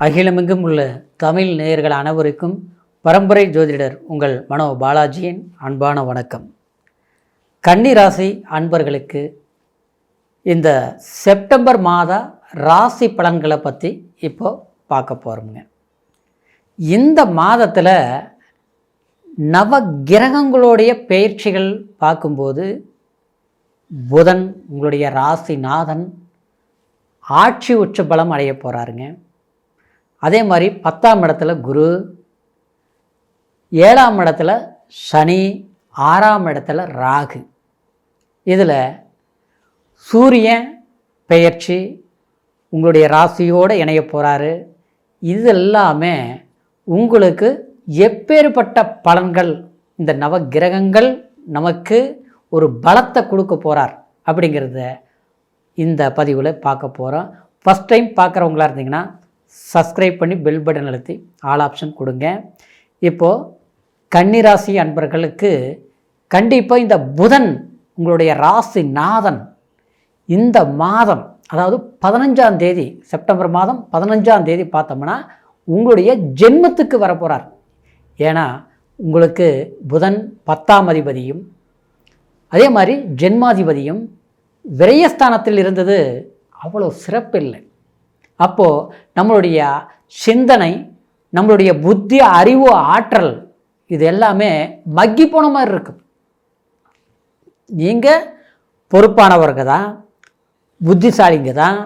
அகிலமெங்கும் உள்ள தமிழ் நேயர்கள் அனைவருக்கும் பரம்பரை ஜோதிடர் உங்கள் மனோ பாலாஜியின் அன்பான வணக்கம். கன்னிராசி அன்பர்களுக்கு இந்த செப்டம்பர் மாத ராசி பலன்களை பற்றி இப்போ பார்க்க போகிறோம்ங்க இந்த மாதத்தில் நவ கிரகங்களுடைய பயிற்சிகள் பார்க்கும்போது புதன் உங்களுடைய ராசிநாதன் ஆட்சி உச்ச பலம் அடைய போகிறாருங்க அதே மாதிரி பத்தாம் இடத்துல குரு ஏழாம் இடத்துல சனி ஆறாம் இடத்துல ராகு. இதில் சூரியன் பெயர்ச்சி உங்களுடைய ராசியோடு இணைய போகிறாரு இது எல்லாமே உங்களுக்கு எப்பேற்பட்ட பலன்கள் இந்த நவ கிரகங்கள் நமக்கு ஒரு பலத்தை கொடுக்க போகிறார் அப்படிங்கிறத இந்த பதிவில் பார்க்க போகிறோம் ஃபஸ்ட் டைம் பார்க்குறவங்களா இருந்தீங்கன்னா சப்ஸ்கிரைப் பண்ணி பெல் பட்டன் அழுத்தி ஆல் ஆப்ஷன் கொடுங்க. இப்போது கன்னிராசி அன்பர்களுக்கு கண்டிப்பாக இந்த புதன் உங்களுடைய ராசி நாதன் இந்த மாதம் அதாவது பதினஞ்சாம் தேதி செப்டம்பர் மாதம் பதினஞ்சாம் தேதி பார்த்தோம்னா உங்களுடைய ஜென்மத்துக்கு வரப்போகிறார் ஏன்னா உங்களுக்கு புதன் பத்தாம் அதிபதியும் அதே மாதிரி ஜென்மாதிபதியும் விரயஸ்தானத்தில் இருந்தது அவ்வளோ சிறப்பில்லை. அப்போது நம்மளுடைய சிந்தனை நம்மளுடைய புத்தி அறிவு ஆற்றல் இது எல்லாமே மக்கி போன மாதிரி இருக்கும் நீங்கள் பொறுப்பானவர்கள் தான் புத்திசாலிங்க தான்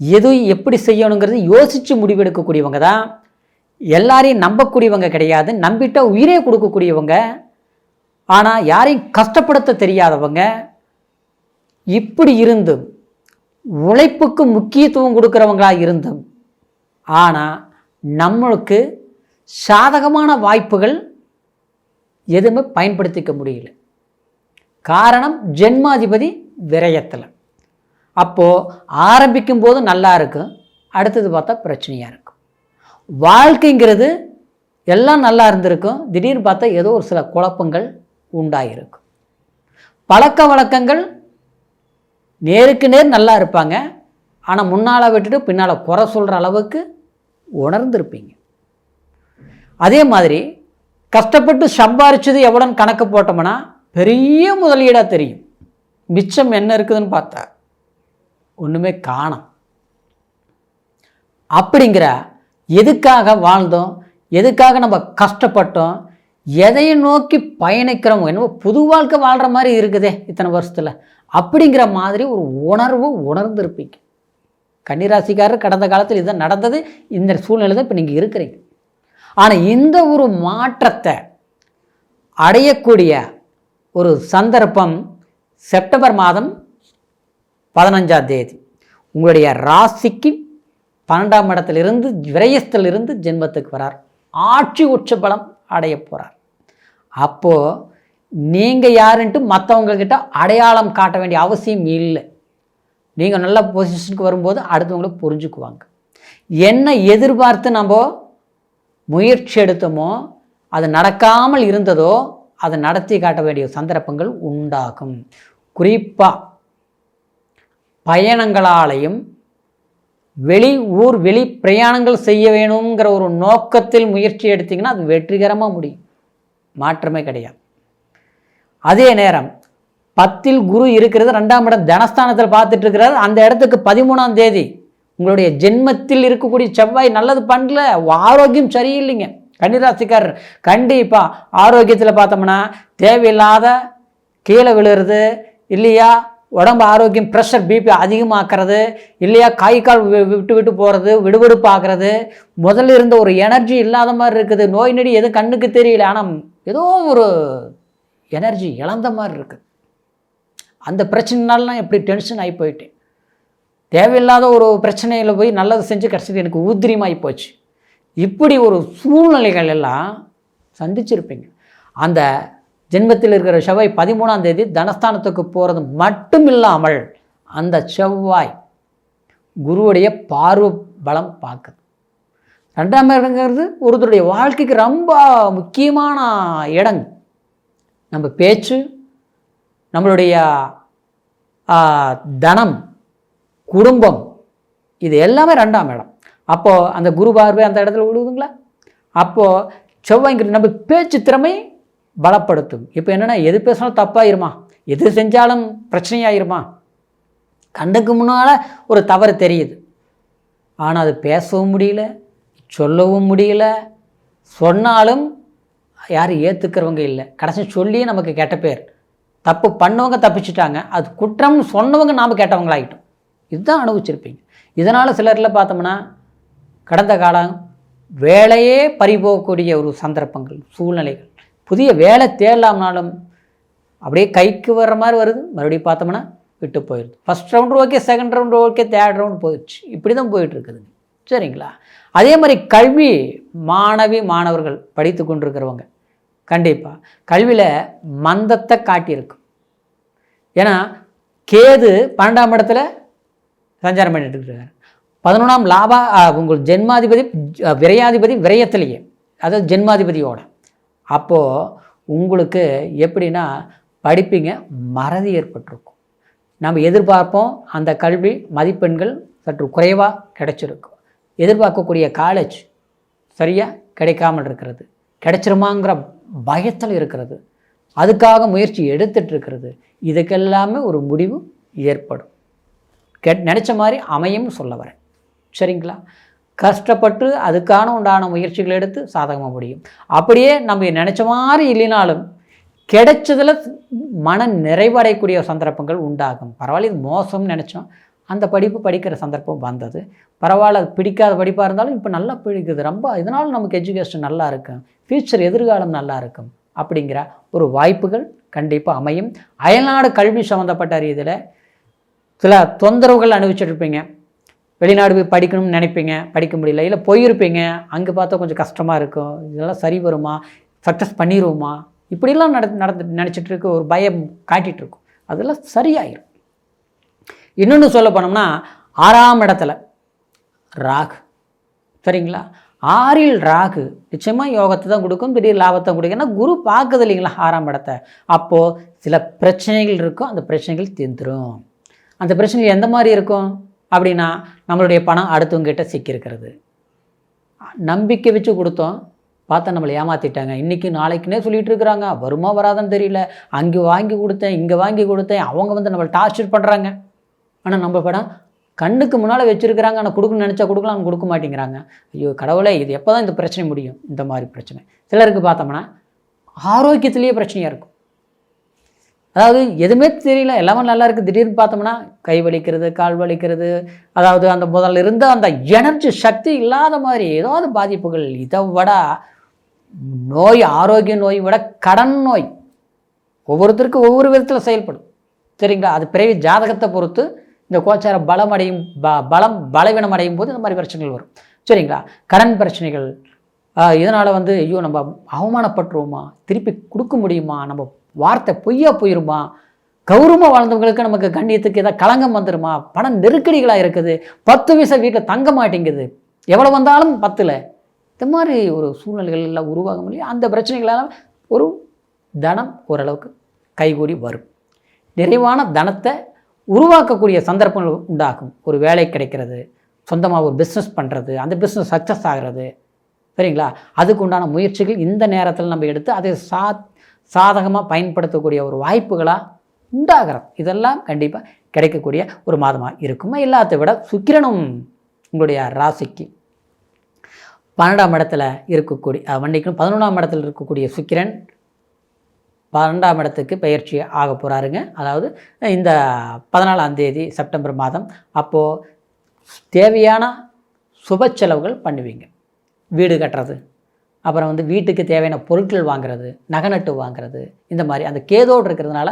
எது எப்படி செய்யணுங்கிறது யோசித்து முடிவெடுக்கக்கூடியவங்க தான் எல்லாரையும் நம்பக்கூடியவங்க கிடையாது நம்பிட்ட உயிரே கொடுக்கக்கூடியவங்க ஆனால் யாரையும் கஷ்டப்படுத்த தெரியாதவங்க இப்படி இருந்தும் உழைப்புக்கு முக்கியத்துவம் கொடுக்குறவங்களாக இருந்தும் ஆனால் நம்மளுக்கு சாதகமான வாய்ப்புகள் எதுவுமே பயன்படுத்திக்க முடியல. காரணம் ஜென்மாதிபதி விரயத்தில். அப்போது ஆரம்பிக்கும் போது நல்லா இருக்கும் அடுத்தது பார்த்தா பிரச்சனையாக இருக்கும். வாழ்க்கைங்கிறது எல்லாம் நல்லா இருந்திருக்கும் திடீர்னு பார்த்தா ஏதோ ஒரு சில குழப்பங்கள் உண்டாகிருக்கும் பழக்க வழக்கங்கள் நேருக்கு நேர் நல்லா இருப்பாங்க. ஆனால் முன்னால் விட்டுட்டு பின்னால் குறை சொல்கிற அளவுக்கு உணர்ந்திருப்பீங்க. அதே மாதிரி கஷ்டப்பட்டு சம்பாரிச்சது எவ்வளோன்னு கணக்கு போட்டோம்னா பெரிய முதலீடாக தெரியும். மிச்சம் என்ன இருக்குதுன்னு பார்த்தா ஒன்றுமே காணோம். அப்படிங்கிற எதுக்காக வாழ்ந்தோம்? எதுக்காக நம்ம கஷ்டப்பட்டோம்? எதையை நோக்கி பயணிக்கிறவங்க என்னவோ புது வாழ்க்கை வாழ்கிற மாதிரி இருக்குதே இத்தனை வருஷத்தில். அப்படிங்கிற மாதிரி ஒரு உணர்வு உணர்ந்திருப்பீங்க. கன்னிராசிக்காரர் கடந்த காலத்தில் இதுதான் நடந்தது இந்த சூழ்நிலை தான் இப்போ நீங்கள் இருக்கிறீங்க. ஆனால் இந்த ஒரு மாற்றத்தை அடையக்கூடிய ஒரு சந்தர்ப்பம் செப்டம்பர் மாதம் பதினஞ்சாம் தேதி. உங்களுடைய ராசிக்கு பன்னெண்டாம் இடத்திலிருந்து விரயஸ்திலிருந்து ஜென்மத்துக்கு வரார். ஆட்சி உச்ச பலம் அடைய போகிறார் அப்போது நீங்கள் யாருன்ட்டு மற்றவங்கக்கிட்ட அடையாளம் காட்ட வேண்டிய அவசியம் இல்லை. நீங்கள் நல்ல பொசிஷனுக்கு வரும்போது அடுத்தவங்களை புரிஞ்சுக்குவாங்க. என்ன எதிர்பார்த்து நம்ம முயற்சி எடுத்தோமோ அது நடக்காமல் இருந்ததோ அதை நடத்தி காட்ட வேண்டிய சந்தர்ப்பங்கள் உண்டாகும். குறிப்பாக பயணங்களாலையும் வெளி ஊர் வெளி பிரயாணங்கள் செய்ய வேணுங்கிற ஒரு நோக்கத்தில் முயற்சி எடுத்திங்கன்னா அது வெற்றிகரமாக முடியும். மாற்றமே கிடையாது. அதே நேரம் பத்தில் குரு இருக்கிறது ரெண்டாம் இடம் தனஸ்தானத்தில் பார்த்துட்டு இருக்கிறார். அந்த இடத்துக்கு பதிமூணாம் தேதி உங்களுடைய ஜென்மத்தில் இருக்கக்கூடிய செவ்வாய் நல்லது பண்ணல. ஆரோக்கியம் சரியில்லைங்க. கன்னிராசிக்காரர் கண்டிப்பாக ஆரோக்கியத்தில் பார்த்தோம்னா தேவையில்லாத கீழே விழுறது இல்லையா? உடம்பு ஆரோக்கியம் ப்ரெஷர் பிபி அதிகமாக்குறது இல்லையா கை கால் வி- விட்டு விட்டு போகிறது விடுவிடுப்பு ஆகிறது முதல்ல இருந்த ஒரு எனர்ஜி இல்லாத மாதிரி இருக்குது. நோய் நடி எதுவும் கண்ணுக்கு தெரியல ஆனால் ஏதோ ஒரு எனர்ஜி இழந்த மாதிரி இருக்குது அந்த பிரச்சனைனாலாம் எப்படி டென்ஷன் ஆகி போயிட்டேன். தேவையில்லாத ஒரு பிரச்சனையில் போய் நல்லது செஞ்சு கடைசியில் எனக்கு ஊத்திரியமாகி போச்சு. இப்படி ஒரு சூழ்நிலைகள் எல்லாம் சந்திச்சிருப்பீங்க. அந்த ஜென்மத்தில் இருக்கிற செவ்வாய் பதிமூணாம் தேதி தனஸ்தானத்துக்கு போகிறது மட்டும் இல்லாமல் அந்த செவ்வாய் குருவுடைய பார்வை பலம் பார்க்குது. ரெண்டாம் இடங்கிறது ஒருத்தருடைய வாழ்க்கைக்கு ரொம்ப முக்கியமான இடம். நம்ம பேச்சு நம்மளுடைய தனம் குடும்பம் இது எல்லாமே ரெண்டாம் இடம். அப்போது அந்த குரு பார்வை அந்த இடத்துல விழுகுதுங்களா? அப்போது செவ்வாய்ங்கிறது நம்ம பேச்சு திறமை பலப்படுத்தும். இப்போ என்னென்னா எது பேசினாலும் தப்பாயிருமா? எது செஞ்சாலும் பிரச்சனையாயிருமா? கண்ணுக்கு முன்னால் ஒரு தவறு தெரியுது. ஆனால் அது பேசவும் முடியல சொல்லவும் முடியல. சொன்னாலும் யாரும் ஏற்றுக்கிறவங்க இல்லை. கடைசி சொல்லியே நமக்கு கெட்ட பேர். தப்பு பண்ணவங்க தப்பிச்சிட்டாங்க. அது குற்றம்னு சொன்னவங்க நாம் கேட்டவங்களாகிட்டோம் இதுதான் அனுபவிச்சிருப்பீங்க. இதனால் சிலரில் பார்த்தோம்னா கடந்த காலம் வேலையே பறிபோகக்கூடிய ஒரு சந்தர்ப்பங்கள் சூழ்நிலைகள். புதிய வேலை தேடலாம்னாலும் அப்படியே கைக்கு வர்ற மாதிரி வருது. மறுபடியும் பார்த்தோம்னா விட்டு போயிடுது. First round okay second round okay third round போயிடுச்சு. இப்படி தான் போயிட்டுருக்குதுங்க சரிங்களா? அதே மாதிரி கல்வி மாணவி மாணவர்கள் படித்து கொண்டிருக்கிறவங்க கண்டிப்பாக கல்வியில் மந்தத்தை காட்டியிருக்கும் ஏன்னா கேது பன்னெண்டாம் இடத்துல சஞ்சாரம் பண்ணிட்டு பதினொன்றாம் லாபா உங்கள் ஜென்மாதிபதி விரையாதிபதி விரயத்திலேயே அதாவது ஜென்மாதிபதியோட. அப்போது உங்களுக்கு எப்படின்னா படிப்பீங்க மறதி ஏற்பட்டிருக்கும். நம்ம எதிர்பார்ப்போம் அந்த கல்வி மதிப்பெண்கள் சற்று குறைவாக கிடைச்சிருக்கும். எதிர்பார்க்கக்கூடிய காலேஜ் சரியாக கிடைக்காமல் இருக்கிறது. கிடைச்சிருமாங்கிற பயத்தில் இருக்கிறது. அதுக்காக முயற்சி எடுத்துகிட்டு இருக்கிறது. இதுக்கெல்லாமே ஒரு முடிவு ஏற்படும். கெ நினச்ச மாதிரி அமையும் சொல்ல வரேன். சரிங்களா? கஷ்டப்பட்டு அதுக்கான உண்டான முயற்சிகள் எடுத்து சாதகமாக முடியும். அப்படியே நம்ம நினச்ச மாதிரி இல்லைனாலும் கிடைச்சதில் மன நிறைவடையக்கூடிய சந்தர்ப்பங்கள் உண்டாகும். பரவாயில்ல இது மோசம்னு நினச்சோம். அந்த படிப்பு படிக்கிற சந்தர்ப்பம் வந்தது. பரவாயில்ல அது பிடிக்காத படிப்பாக இருந்தாலும் இப்போ நல்லா பிடிக்குது. ரொம்ப இதனால் நமக்கு எஜுகேஷன் நல்லா இருக்கும். ஃப்யூச்சர் எதிர்காலம் நல்லா இருக்கும் அப்படிங்கிற ஒரு வாய்ப்புகள் கண்டிப்பாக அமையும். அயல்நாடு கல்வி சம்மந்தப்பட்ட ரீதியில் சில தொந்தரவுகள் அனுபவிச்சிருப்பீங்க. வெளிநாடு போய் படிக்கணும்னு நினைப்பீங்க படிக்க முடியல. இல்லை போயிருப்பீங்க அங்கே பார்த்தா கொஞ்சம் கஷ்டமாக இருக்கும். இதெல்லாம் சரி வருமா? சக்ஸஸ் பண்ணிடுவோமா இப்படிலாம் நட நடந்து நினச்சிட்டு இருக்க ஒரு பயம் காட்டிகிட்டு இருக்கும் அதெல்லாம் சரியாயிரும். இன்னொன்று சொல்ல போனோம்னா ஆறாம் இடத்துல ராகு. சரிங்களா? ஆறில் ராகு நிச்சயமாக யோகத்தை தான் கொடுக்கும் திடீர் லாபத்தை கொடுக்கும். ஏன்னா குரு பார்க்குது இல்லைங்களா ஆறாம் இடத்த. அப்போது சில பிரச்சனைகள் இருக்கும் அந்த பிரச்சனைகள் தீர்ந்துடும் அந்த பிரச்சனைகள் எந்த மாதிரி இருக்கும்? அப்படின்னா நம்மளுடைய பணம் அடுத்தவங்ககிட்ட சிக்கியிருக்கிறது. நம்பிக்கை வச்சு கொடுத்தோம். பார்த்தா நம்மளை ஏமாற்றிட்டாங்க இன்றைக்கி நாளைக்குன்னே சொல்லிகிட்டு இருக்கிறாங்க. வருமா வராதுன்னு தெரியல. அங்கே வாங்கி கொடுத்தேன் இங்கே வாங்கி கொடுத்தேன். அவங்க வந்து நம்மளை டார்ச்சர் பண்ணுறாங்க ஆனால் நம்ம படம் கண்ணுக்கு முன்னால் வச்சுருக்கிறாங்க. ஆனால் கொடுக்கணும்னு நினச்சா கொடுக்கலாம் கொடுக்க மாட்டேங்கிறாங்க. ஐயோ கடவுளே இது எப்போ தான் இந்த பிரச்சனை முடியும்? இந்த மாதிரி பிரச்சனை. சிலருக்கு பார்த்தோம்னா ஆரோக்கியத்திலேயே பிரச்சனையாக இருக்கும். அதாவது எதுவுமே தெரியல. எல்லாமே நல்லா இருக்குது திடீர்னு பார்த்தோம்னா கை வலிக்கிறது கால் வலிக்கிறது. அதாவது அந்த முதல்ல இருந்த அந்த எனர்ஜி சக்தி இல்லாத மாதிரி ஏதாவது பாதிப்புகள். இதை விட நோய் ஆரோக்கிய நோய் விட கடன் நோய் ஒவ்வொருத்தருக்கும் ஒவ்வொரு விதத்தில் செயல்படும். சரிங்களா? அது பிறகு ஜாதகத்தை பொறுத்து இந்த கோச்சார பலம் அடையும் ப பலம் பலவீனம் அடையும் போது இந்த மாதிரி பிரச்சனைகள் வரும். சரிங்களா? கடன் பிரச்சனைகள் இதனால் வந்து ஐயோ நம்ம அவமானப்பட்டுருவோமா? திருப்பி கொடுக்க முடியுமா? நம்ம வார்த்தை பொய்யா போயிருமா? கௌரவமாக வாழ்ந்தவங்களுக்கு நமக்கு கண்ணியத்துக்கு ஏதாவது களங்கம் வந்துடுமா பணம் நெருக்கடிகளாக இருக்குது. பத்து வயசை வீட்டில் தங்க மாட்டேங்குது. எவ்வளோ வந்தாலும் பத்தில். இந்த மாதிரி ஒரு சூழ்நிலைகள் எல்லாம் உருவாக முடியும் அந்த பிரச்சனைகளால் ஒரு தனம் ஓரளவுக்கு கைகூடி வரும். நிறைவான தனத்தை உருவாக்கக்கூடிய சந்தர்ப்பங்கள் உண்டாகும். ஒரு வேலை கிடைக்கிறது. சொந்தமாக ஒரு பிஸ்னஸ் பண்ணுறது அந்த பிஸ்னஸ் சக்ஸஸ் ஆகிறது. சரிங்களா? அதுக்கு உண்டான முயற்சிகள் இந்த நேரத்தில் நம்ம எடுத்து அதை சா சாதகமாக பயன்படுத்தக்கூடிய ஒரு வாய்ப்புகளாக உண்டாகிறது இதெல்லாம் கண்டிப்பாக கிடைக்கக்கூடிய ஒரு மாதமாக இருக்குமா? எல்லாத்த விட சுக்கிரனும் உங்களுடைய ராசிக்கு பன்னெண்டாம் இடத்துல இருக்கக்கூடிய மன்னிக்கணும் பதினொன்றாம் இடத்துல இருக்கக்கூடிய சுக்கிரன் பன்னெண்டாம் இடத்துக்கு பயிற்சி ஆக போகிறாருங்க அதாவது இந்த பதினாலாம் தேதி செப்டம்பர் மாதம் அப்போது தேவையான சுப செலவுகள் பண்ணுவீங்க. வீடு கட்டுறது. அப்புறம் வந்து வீட்டுக்கு தேவையான பொருட்கள் வாங்குறது நகநட்டு வாங்குறது இந்த மாதிரி அந்த கேதோடு இருக்கிறதுனால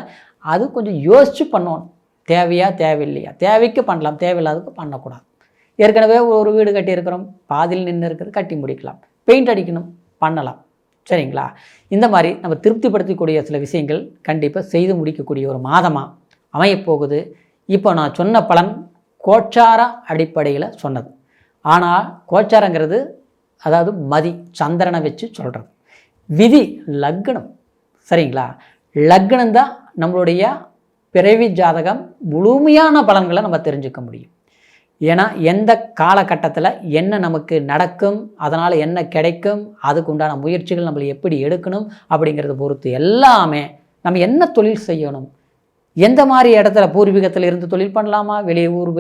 அது கொஞ்சம் யோசித்து பண்ணணும். தேவையா தேவையில்லையா? தேவைக்கு பண்ணலாம் தேவையில்லாததுக்கு பண்ணக்கூடாது. ஏற்கனவே ஒரு வீடு கட்டியிருக்கிறோம் பாதியில் நின்று இருக்கிறது கட்டி முடிக்கலாம். பெயிண்ட் அடிக்கணும் பண்ணலாம். சரிங்களா? இந்த மாதிரி நம்ம திருப்திப்படுத்தக்கூடிய சில விஷயங்கள் கண்டிப்பாக செய்து முடிக்கக்கூடிய ஒரு மாதமாக அமையப்போகுது. இப்போ நான் சொன்ன பலன் கோச்சார அடிப்படையில் சொன்னது. ஆனால் கோச்சாரங்கிறது அதாவது மதி சந்திரனை வச்சு சொல்கிறது விதி லக்னம். சரிங்களா? லக்னம் தான் நம்மளுடைய பிறவி ஜாதகம் முழுமையான பலன்களை நம்ம தெரிஞ்சுக்க முடியும். ஏன்னா எந்த காலகட்டத்தில் என்ன நமக்கு நடக்கும் அதனால் என்ன கிடைக்கும் அதுக்கு உண்டான முயற்சிகள் நம்மளை எப்படி எடுக்கணும் அப்படிங்கிறத பொறுத்து எல்லாமே நம்ம என்ன தொழில் செய்யணும் எந்த மாதிரி இடத்துல பூர்வீகத்தில் இருந்து தொழில் பண்ணலாமா? வெளியே ஊர்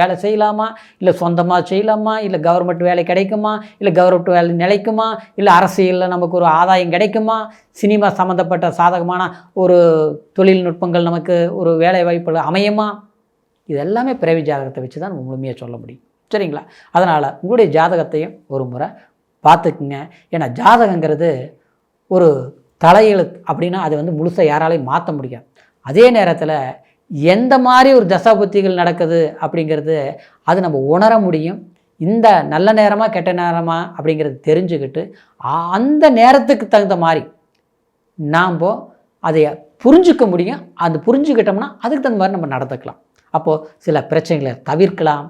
வேலை செய்யலாமா? இல்லை சொந்தமாக செய்யலாமா? இல்லை கவர்மெண்ட் வேலை கிடைக்குமா? இல்லை கவர்மெண்ட் வேலை நிலைக்குமா? இல்லை அரசியலில் நமக்கு ஒரு ஆதாயம் கிடைக்குமா? சினிமா சம்மந்தப்பட்ட சாதகமான ஒரு தொழில்நுட்பங்கள் நமக்கு ஒரு வேலை வாய்ப்புகள் அமையுமா? இது எல்லாமே பிறவி ஜாதகத்தை வச்சு தான் முழுமையாக சொல்ல முடியும். சரிங்களா? அதனால் உங்களுடைய ஜாதகத்தையும் ஒரு முறை பார்த்துக்குங்க. ஏன்னா ஜாதகங்கிறது ஒரு தலையெழுத்து அப்படின்னா அது வந்து முழுசாக யாராலையும் மாற்ற முடியாது. அதே நேரத்தில் எந்த மாதிரி ஒரு தசாபுத்திகள் நடக்குது அப்படிங்கிறது அது நம்ம உணர முடியும். இந்த நல்ல நேரமாக கெட்ட நேரமா அப்படிங்கிறது தெரிஞ்சுக்கிட்டு அந்த நேரத்துக்கு தகுந்த மாதிரி நாம் அதை புரிஞ்சுக்க முடியும். அது புரிஞ்சுக்கிட்டோம்னா அதுக்கு தகுந்த மாதிரி நம்ம நடந்துக்கலாம். அப்போது சில பிரச்சனைகளை தவிர்க்கலாம்.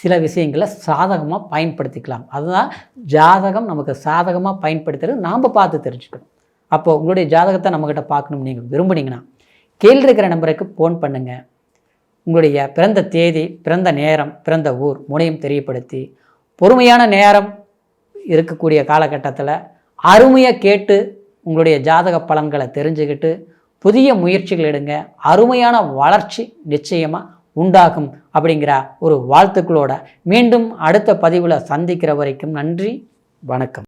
சில விஷயங்களை சாதகமாக பயன்படுத்திக்கலாம். அதுதான் ஜாதகம் நமக்கு சாதகமாக பயன்படுத்துறது நாம் பார்த்து தெரிஞ்சுக்கணும். அப்போது உங்களுடைய ஜாதகத்தை நம்மக்கிட்ட பார்க்கணும்னு நீங்கள் விரும்புனீங்கன்னா கீழ் இருக்கிற நம்பருக்கு ஃபோன் பண்ணுங்கள் உங்களுடைய பிறந்த தேதி பிறந்த நேரம் பிறந்த ஊர் முனையும் தெரியப்படுத்தி பொறுமையான நேரம் இருக்கக்கூடிய காலகட்டத்தில் அருமையாக கேட்டு உங்களுடைய ஜாதக பலன்களை தெரிஞ்சுக்கிட்டு புதிய முயற்சிகள் எடுங்க. அருமையான வளர்ச்சி நிச்சயமாக உண்டாகும் அப்படிங்கிற ஒரு வாழ்த்துக்களோட மீண்டும் அடுத்த பதிவில் சந்திக்கிற வரைக்கும் நன்றி வணக்கம்.